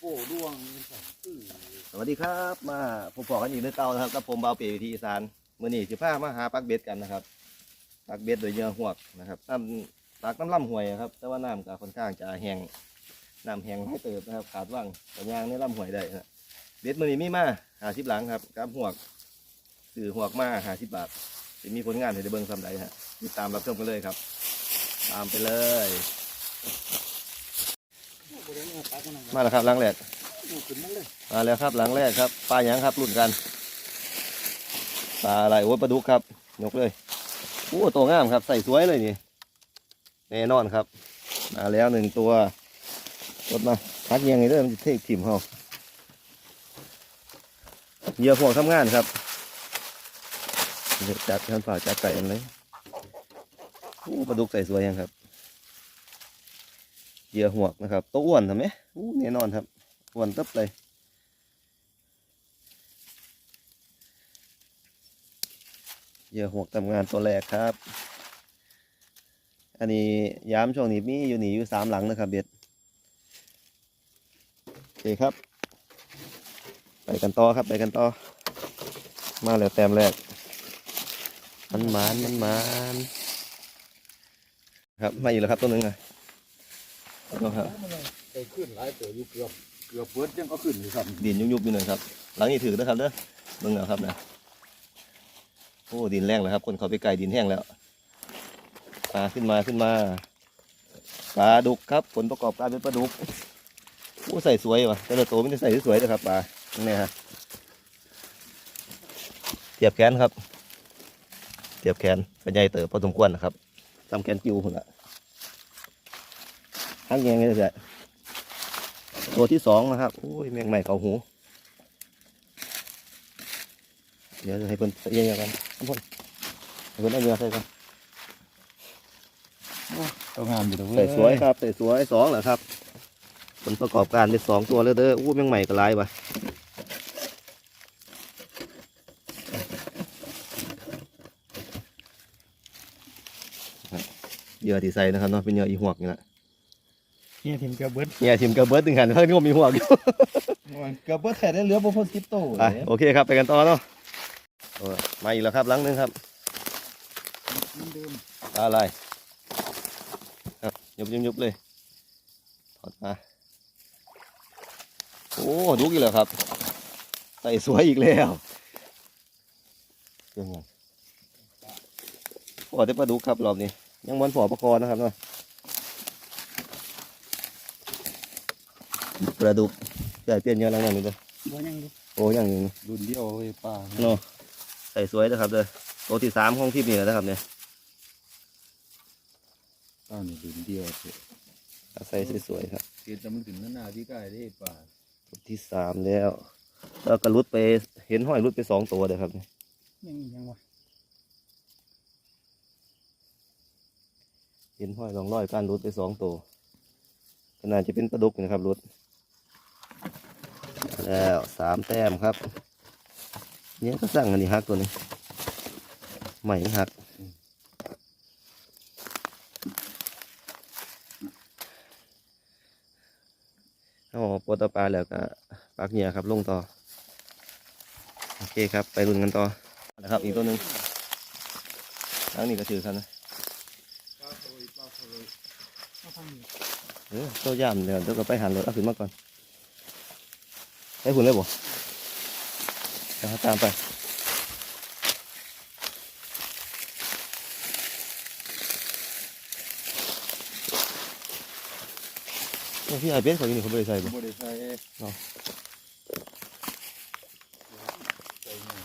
โอ้ดวงสองตื้อสวัสดีครับมาพบกันอีกเรื่องเก่านะครับกับผมเบาเปียวิธีอีสานมื้อนี้สิพามาหาปักเบ็ดกันนะครับปักเบ็ดโดยเหยื่อหวกนะครับน้ำปักน้ำล่ำห้วยครับ แต่ว่าน้ำก็ค่อนข้างจะแห้งน้ำแห้งให้เติบนะครับ ขาดว่างแต่ยางในล่ำห้วยได้นะเบ็ดมื้อนี้มีมาหาสิบหลังครับกับหวกซื้อหวกมาหาสิบบาทจะมีผลงานให้ได้เบิ่งสำใดฮะติดตามรับชมกันเลยครับ ตามไปเลย มาแล้วครับหลังแรกโอ้ขึ้นมาเลยมาแล้วครับหลังแรกครับปลาหยังครับรุ่นกันปลาอะไรโอ้ยปลาดุกครับยกเลยโอ้ตัวงามครับ ใส่สวยเลยนี่แน่นอนครับ มาแล้วหนึ่งตัวรถมาพักเงียงไงเด้อมันจะเทกถิ่มเขาเหยื่อพวกทำงานครับเดี๋ยวจัดท่านฝ่าจัดไก่อันเลยโอ้ปลาดุกใส่สวยยังครับ เหยื่อหวกนะครับ ตัวอ้วนทำไหมอู้แน่นอนครับ อ้วนตึ๊บเลยเหยื่อหวกทำงานตัวแรกครับ อันนี้ย้ำช่วงนี้มีอยู่หนีอยู่สามหลังนะครับเบ็ดโอเคครับ ไปกันต่อครับไปกันต่อ มาแล้วแต้มแรก มันมานมันมานครับมาอีกแล้วครับตัวหนึ่งอะเอา ครับไปขึ้นหลายตัวอยู่เกือบเกือบเบิดยังก็ขึ้นอยู่ครับดินยุบๆอยู่หน่อยครับ หลังนี้ถือนะครับเด้อเบิ่งเอาครับนะโอ้ดินแรงแล้วครับ คนเขาไปไกลดินแห้งแล้วปลาขึ้นมาขึ้นมาปลาดุกครับ ผลประกอบการเป็นปลาดุกโอ้ใส่สวยว่ะแต่ละตัวไม่ได้ใส่สวยเลยครับปลาเนี่ยฮะเทียบแขนครับเทียบแขนกระใหญ่เติบพอสมควรนะครับทำแขนจิวคนละ ทั้งแยงเลยแหละตัวที่สองนะครับโอ้ยแมงใหม่เขาหู เดี๋ยวจะให้เพิ่นเอียงๆกันทุกคนให้เพิ่นเอาเนื้อใส่กันต้องงามอยู่ตรงใส่สวยครับใส่สวยสองเหรอครับผลประกอบการเป็นสองตัวเลยเด้ออู้แมงใหม่ก็หลายว่ะเหยื่อที่ใส่นะครับเนาะเป็นเหยื่ออีหวกนี่แหละ เนี่ยทีมเกือบเบิดเหยื่อทิมกระเบิดถึงกันเพิ่งนี่ก็มีหวกอยู่ เกือบเบิดแท้ได้เหลือบ่พ้นสิบโตไปโอเคครับไปกันต่อเนาะเออมาอีกแล้วครับหลังหนึงครับมันเดิมอะไรครับยุบยุบยุบเลยถอดมาโอ้ดุกอีกแล้วครับใส่สวยอีกแล้วยังไงพอได้ปลาดุกครับรอบนี้ ยังวันฝอประคอนะครับเนาะ ปลาดุกใหญ่เปลี่ยนเยอะแล้วนั่นนี่เลยบ่ยังอยู่โอ้ยังอยู่นี่รุ่นเดียวเว้ยป้าเนาะใส่สวยนะครับเลยตัวที่สามของทีมนี่แหละนะครับเนี่ยป้านี่รุ่นเดียวเถอะใส่สวยๆครับเสียแต่มันถึงหน้าที่ใกล้ได้ป้าตัวที่สามแล้ว แล้วก็รุดไปเห็นห้อยรุดไปสองตัวเด้อครับยังยังวะเห็นห้อยลองร้อยการรุดไปสองตัวก็น่าจะเป็นปลาดุกนะครับรุด แล้วสามแต้มครับเนี่ยก็สั่งอันนี้หักตัวนี้ใหม่หักเอาปวดตวปลาแล้วก็ปักเหยื่อครับลงต่อ โอเคครับ ไปรุ่นกันต่อนะครับ อีกตัวหนึ่งทั้งนี้ก็ถือกันนะป้าโอยโอยมาทางนี้เออตัวยามเดี๋ยวเดี๋ยวก็ไปหันรถเอาขึ้นมาก่อน ให้คุณเลยบ่เดี๋ยวตามไปเนี่ยพี่ไอเบสเขาอยู่นี่เขาไม่ได้ใส่บ่บ่ได้ใส่เนาะใส่เนี่ย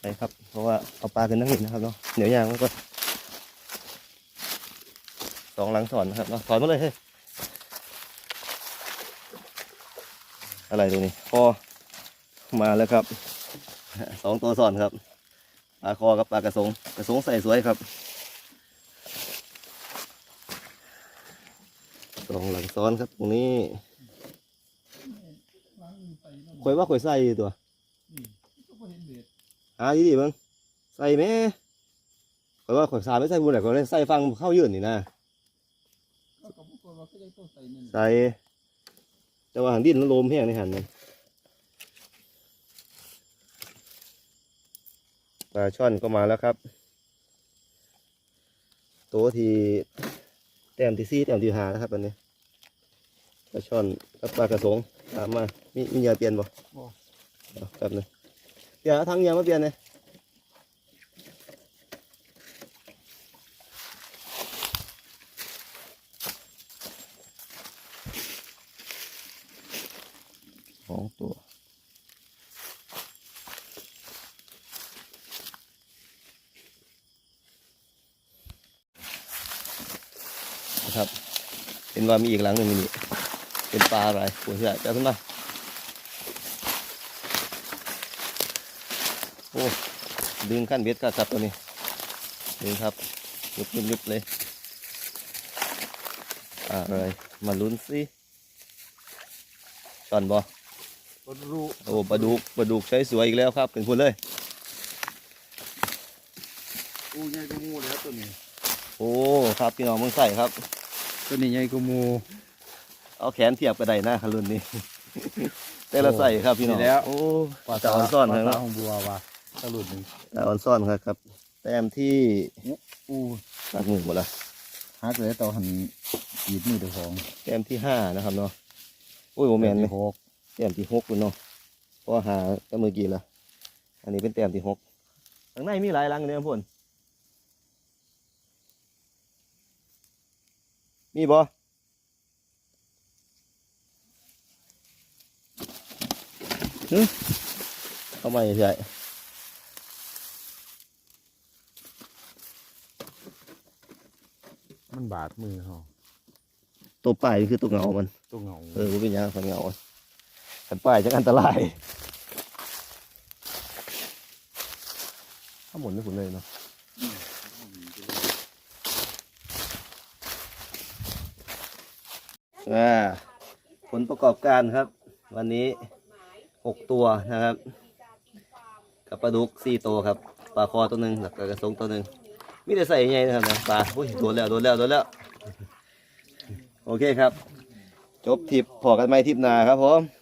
ใส่ครับ เพราะว่าเอาปลาขึ้นนั่งหินนะครับเนาะเดี๋ยวยางมันก็สองหลังสอนนะครับเนาะถอนมาเลยเฮ้ย อะไรตัวนี้คอมาแล้วครับสองตัวสอนครับปลาคอกับปลากระสงกระสงใส่สวยครับสองหลังซ้อนครับตรงนี้ข่อยว่าข่อยใส่ตัวก็บ่เห็นเบ็ดหาดีดีๆเบ้างใส่ไหมข่อยว่าข่อยสาไม่ใส่บุญไหนข่อยเลยใส่ฟังเข้ายื่นนี่นะใส่นั่นใส่ แต่ว่าหางดิ้นมันโลมแห้งในหันมันปลาช่อนก็มาแล้วครับ ตัวที่แต้มที่สี่แต้มที่ห้านะครับอันนี้ปลาช่อนกับปลากระสงตามมา มีมีเหยื่อเปลี่ยนบ่เอาแป๊บหนึงเดี๋ยวเอาทั้งเหยื่อมาเปลี่ยนเลย องตัว นะครับ เป็นว่ามีอีกหลังหนึ่งนี่ เป็นปลาอะไรปวดเสียจะขึ้นมาโอ้ ดึงขั้นเบ็ดก็ครับตัวนี้ ดึงครับยุบยุบยุบเลย อะไร มาลุ้นสิช่อนบอ คนรู้โอ้ปลาดุกปลาดุกใช้สวยอีกแล้วครับเป็นคนเลยอู้ใหญ่กว่าหมูแล้วตัวนี้โอ้ครับพี่น้องเมืองใส่ครับ ตัวนี้ใหญ่กว่าหมูเอาแขนเทียบกระไดหน้าคารุนนี่แต่ละใส่ครับพี่น้องนี่แล้วโอ้ตาอ่อนซ่อนปคลารับตาของบัวว่ะตะหลุดหนึ่งตาอ่อนซ่อนครับครับ แต้มที่อู้หนักหนึ่งหมดละฮักเลยต่อหันหยิบมือเดือของแต้มที่ห้านะครับเนาะโอ้ยโมแมนไหมหก แต้มที่หกคุณเนาะเพราะว่าหาก็เมื่อกี้ละอันนี้เป็นแต้มที่หกข้างในมีหลายรังเนี่ยพ่นมีบ่หึเข้ามาใหญ่มันบาดมือเขาตัวป้ายนี่คือตัวเงามัน ตัวเหงา เออว่าเป็นหยังขันเงา ขันป้ายจะอันตรายถ้าหมุนไม่หมุนเลยเนาะอ่าผลประกอบการครับ วันนี้หกตัวนะครับ กับปลาดุกสี่ตัวครับปลาคอตัวหนึ่งแล้วก็กระสงตัวหนึ่งมีแต่ใส่ยังไงนะครับนะปลาโอ้ยโดนแล้วโดนแล้วโดนแล้ว โอเคครับ จบทิปพอกันไหมทิปนาครับผม